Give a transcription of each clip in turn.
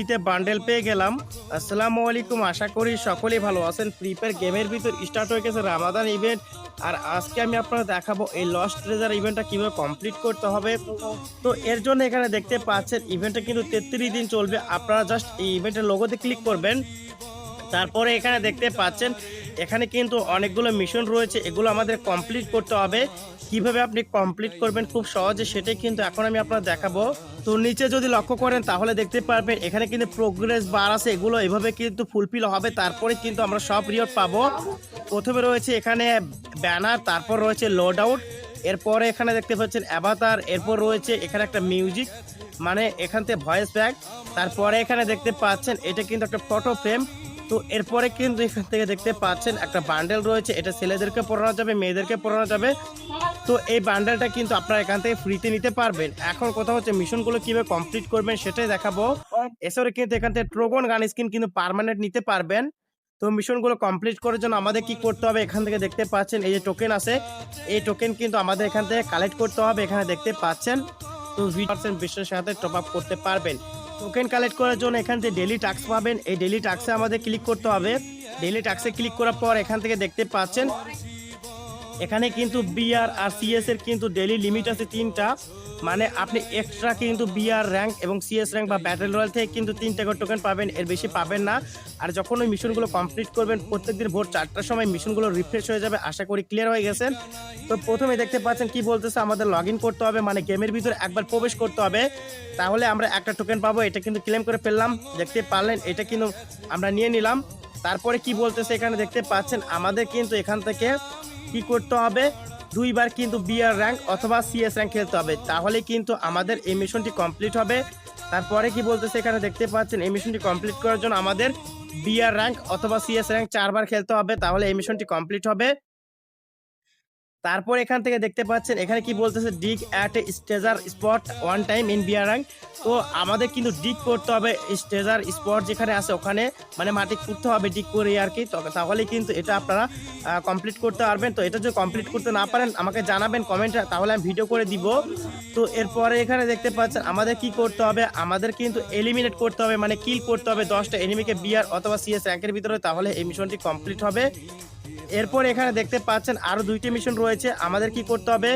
ফ্রিতে বান্ডেল পেয়ে গেলাম। আসসালামু আলাইকুম, আশা করি সকলেই ভালো আছেন। ফ্রি গেমের ভিতর স্টার্ট হয়ে গেছে রামাদান ইভেন্ট আর আজকে আমি আপনারা দেখাবো এই লস্ট ট্রেজার ইভেন্টটা কীভাবে কমপ্লিট করতে হবে। তো এর জন্য এখানে দেখতে পাচ্ছেন ইভেন্টটা কিন্তু তেত্রিশ দিন চলবে। আপনারা জাস্ট এই ইভেন্টের লোগোতে ক্লিক করবেন। তারপরে এখানে দেখতে পাচ্ছেন এখানে কিন্তু অনেকগুলো মিশন রয়েছে, এগুলো আমাদের কমপ্লিট করতে হবে। কীভাবে আপনি কমপ্লিট করবেন খুব সহজে সেটাই কিন্তু এখন আমি আপনার দেখাবো। তো নিচে যদি লক্ষ্য করেন, তাহলে দেখতে পারবেন এখানে কিন্তু প্রোগ্রেস বার আছে, এগুলো এভাবে কিন্তু ফুলফিল হবে। তারপরে কিন্তু আমরা সব রিওয়ার্ড পাবো। প্রথমে রয়েছে এখানে ব্যানার তারপর রয়েছে লোড আউট এরপরে এখানে দেখতে পাচ্ছেন অ্যাভাতার এরপর রয়েছে এখানে একটা মিউজিক মানে এখান থেকে ভয়েস ব্যাগ তারপরে এখানে দেখতে পাচ্ছেন এটা কিন্তু একটা ফটো ফ্রেম তো এরপরে কিন্তু এখান থেকে দেখতে পাচ্ছেন একটা বান্ডেল রয়েছে। এটা ছেলেদেরকে পড়ানো যাবে, মেয়েদেরকে পড়ানো যাবে। তো এই বান্ডেলটা কিন্তু আপনারা এখান থেকে ফ্রিতে নিতে পারবেন। এখন কথা হচ্ছে মিশনগুলো কীভাবে কমপ্লিট করবেন সেটাই দেখাবো। এছাড়া কিন্তু এখান থেকে ট্রোগন গান স্কিন কিন্তু পার্মানেন্ট নিতে পারবেন। তো মিশনগুলো কমপ্লিট করার জন্য আমাদের কি করতে হবে? এখান থেকে দেখতে পাচ্ছেন, এই যে টোকেন আছে, এই টোকেন কিন্তু আমাদের এখান থেকে কালেক্ট করতে হবে। এখানে দেখতে পাচ্ছেন পার্সেন্ট বিশ্বের সাথে টপ আপ করতে পারবেন। টোকেন কালেক্ট করার জন্য এখান থেকে ডেলি টাক্স পাবেন। এই ডেলি টাক্সে আমাদের ক্লিক করতে হবে। ডেলি টাক্সে ক্লিক করার পর এখান থেকে দেখতে পাচ্ছেন এখানে কিন্তু বিআর আর সিএস এর কিন্তু ডেলি লিমিট আছে তিনটা। মানে আপনি এক্সট্রা কিন্তু বিআর র্যাঙ্ক এবং সিএস র্যাঙ্ক বা ব্যাটেল রয়্যাল থেকে কিন্তু তিনটা করে টোকেন পাবেন, এর বেশি পাবেন না। আর যখন ওই মিশনগুলো কমপ্লিট করবেন, প্রত্যেকদিন ভোর চারটার সময় মিশনগুলো রিফ্রেশ হয়ে যাবে, আশা করি ক্লিয়ার হয়ে গেছেন তো প্রথমে দেখতে পাচ্ছেন কি বলতেছে, আমাদের লগ করতে হবে মানে গেমের ভিতরে একবার প্রবেশ করতে হবে। তাহলে আমরা একটা টোকেন পাবো, এটা কিন্তু ক্লেম করে ফেললাম, দেখতে পারলেন, এটা কিন্তু আমরা নিয়ে নিলাম। তারপরে কি বলতেছে এখানে দেখতে পাচ্ছেন, আমাদের কিন্তু এখান থেকে কি করতে হবে? দুইবার কিন্তু বিআর র্যাঙ্ক অথবা সিএস র্যাঙ্ক খেলতে হবে। তাহলে কিন্তু আমাদের এই মিশনটি কমপ্লিট হবে। তারপরে কি বলতেছে এখানে দেখতে পাচ্ছেন এই মিশনটি কমপ্লিট করার জন্য আমাদের বিআর র্যাঙ্ক অথবা সিএস র্যাঙ্ক চারবার খেলতে হবে। তাহলে এই মিশনটি কমপ্লিট হবে। তারপর এখান থেকে দেখতে পাচ্ছেন, এখানে কি বলতেছে dig at a treasure spot one time in BR rank তো আমাদের কিন্তু ডিগ করতে হবে স্টেজার স্পট যেখানে আছে, ওখানে মানে মাটি খুঁড়তে হবে ডিগ করে আর কি। তাহলে কিন্তু এটা আপনারা কমপ্লিট করতে পারবেন। তো এটা যদি কমপ্লিট করতে না পারেন, আমাকে জানাবেন কমেন্টে তাহলে আমি ভিডিও করে দিব। তো এরপরে এখানে দেখতে পাচ্ছেন, আমাদের কি করতে হবে, আমাদের কিন্তু এলিমিনেট করতে হবে মানে কিল করতে হবে দশটা এনিমিকে বিয়ার অথবা সিএস র্যাঙ্কের ভিতরে, তাহলে এই মিশনটি কমপ্লিট হবে। এরপর এখানে দেখতে পাচ্ছেন আরও দুইটি মিশন রয়েছে। আমাদের কি করতে হবে?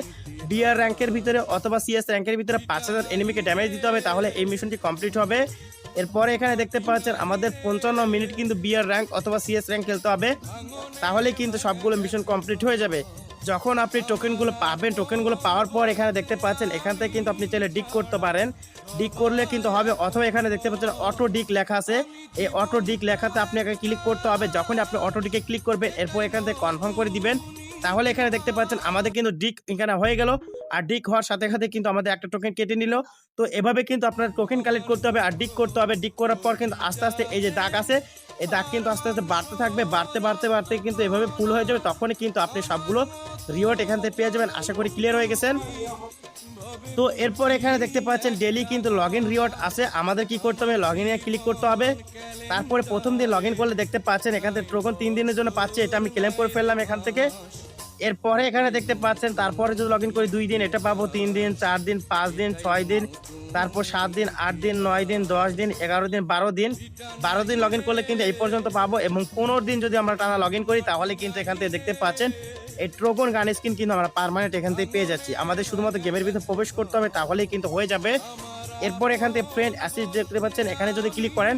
ডিআর র্যাঙ্কের ভিতরে অথবা সিএস র্যাঙ্কের ভিতরে পাঁচ হাজার এনিমিকে ড্যামেজ দিতে হবে, তাহলে এই মিশনটি কমপ্লিট হবে। এরপরে এখানে দেখতে পাচ্ছেন আমাদের পঞ্চান্ন মিনিট কিন্তু বিআর র্যাঙ্ক অথবা সিএস র্যাঙ্ক খেলতে হবে। তাহলে কিন্তু সবগুলো মিশন কমপ্লিট হয়ে যাবে। যখন আপনি টোকেনগুলো পাবেন টোকেনগুলো পাওয়ার পর এখানে দেখতে পাচ্ছেন, এখান থেকে কিন্তু আপনি চাইলে ডিক করতে পারেন। ডিক করলে কিন্তু হবে, অথবা এখানে দেখতে পাচ্ছেন অটো ডিক লেখা আছে। এই অটো ডিক লেখাতে আপনি আপনাকে ক্লিক করতে হবে। যখন আপনি অটো ডিকে ক্লিক করবেন, এরপর এখান থেকে কনফার্ম করে দিবেন। তাহলে এখানে দেখতে পাচ্ছেন, আমাদের কিন্তু ডিক এখানে হয়ে গেল। আর ডিক হওয়ার সাথে সাথে কিন্তু আমাদের একটা টোকেন কেটে নিল। তো এভাবে কিন্তু আপনার টোকেন কালেক্ট করতে হবে, আর ডিক করতে হবে। ডিক করার পর কিন্তু আস্তে আস্তে এই যে দাগ আছে এই দাগ কিন্তু আস্তে আস্তে বাড়তে থাকবে, বাড়তে বাড়তে বাড়তে কিন্তু এভাবে ফুল হয়ে যাবে, তখনই কিন্তু আপনি সবগুলো রিওয়ার্ড এখান থেকে পেয়ে যাবেন। আশা করি ক্লিয়ার হয়ে গেছেন। তো এরপর এখানে দেখতে পাচ্ছেন ডেলি কিন্তু লগ ইন রিওয়ার্ড আছে। আমাদের কি করতে হবে? লগ ইনে ক্লিক করতে হবে। তারপরে প্রথম দিন লগ ইন করলে দেখতে পাচ্ছেন এখান থেকে টোকন তিন দিনের জন্য পাচ্ছে, এটা আমি ক্লেম করে ফেললাম এখান থেকে। এরপরে এখানে দেখতে পাচ্ছেন, তারপরে যদি লগ ইন করি দুই দিন, এটা পাবো তিন দিন, চার দিন, পাঁচ দিন, ছয় দিন, তারপর সাত দিন, আট দিন, নয় দিন, দশ দিন, এগারো দিন, বারো দিন। বারো দিন লগ ইন করলে কিন্তু এই পর্যন্ত পাবো এবং পনেরো দিন যদি আমরা টানা লগ ইন করি, তাহলে কিন্তু এখান থেকে দেখতে পাচ্ছেন, এই ট্রোগন গান স্কিন কিন্তু আমরা পার্মানেন্ট এখান থেকে পেয়ে যাচ্ছি। আমাদের শুধুমাত্র গেমের ভিতরে প্রবেশ করতে হবে, তাহলেই কিন্তু হয়ে যাবে। এরপর এখান থেকে ফ্রেন্ড অ্যাসিস্ট দেখতে পাচ্ছেন, এখানে যদি ক্লিক করেন,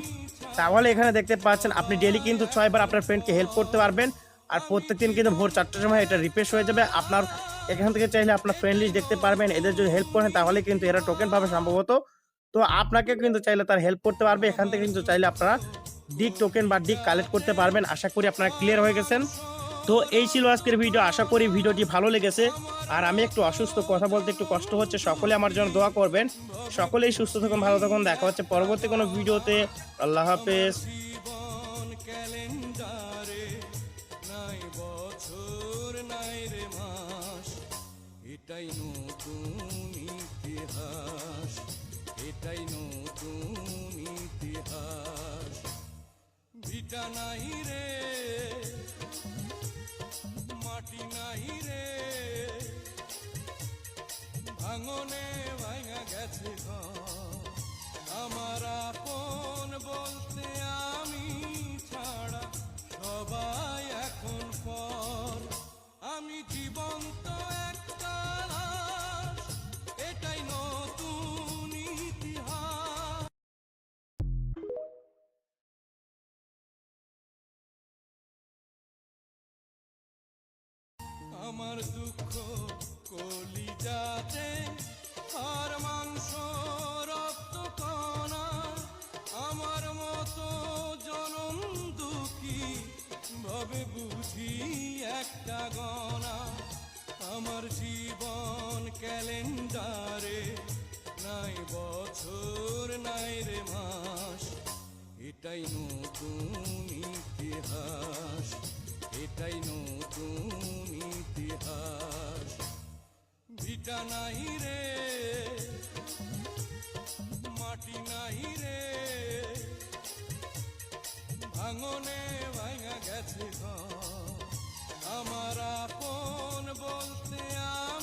তাহলে এখানে দেখতে পাচ্ছেন, আপনি ডেলি কিন্তু ছয়বার আপনার ফ্রেন্ডকে হেল্প করতে পারবেন। আর প্রত্যেকদিন কিন্তু ভোর চারটার সময় এটা রিফ্রেশ হয়ে যাবে। আপনার এখান থেকে চাইলে আপনার ফ্রেন্ড লিস্ট দেখতে পারবেন, এদের যদি হেল্প করেন তাহলে কিন্তু এরা টোকেন পাবে সম্ভবত। তো আপনাকে কিন্তু চাইলে তার হেল্প করতে পারবে, এখান থেকে কিন্তু চাইলে আপনারা ডিক টোকেন বা ডিক কালেক্ট করতে পারবেন। আশা করি আপনারা ক্লিয়ার হয়ে গেছেন। তো এই ছিল আজকের ভিডিও আশা করি ভিডিওটি ভালো লেগেছে। আর আমি একটু অসুস্থ, কথা বলতে একটু কষ্ট হচ্ছে, সকলে আমার জন্য দোয়া করবেন। সকলেই সুস্থ থাকুন, ভালো থাকুন, দেখা হচ্ছে পরবর্তী কোনো ভিডিওতে আল্লাহ হাফেজ। আমার দুঃখ কলিজাতে আর মাংস রক্ত কণা, আমার মতো জনম দুঃখী ভাবে বুঝি একটা গণা। আমার জীবন ক্যালেন্ডারে নাই বছর, নাই রে মাস। এটাই নতুন ইতিহাস, এটাই নতুন হাস ভিটা নাই রে মাটি নাই রে। ভাঙনে ভাঙা গেছে আমার আপন বলতে আর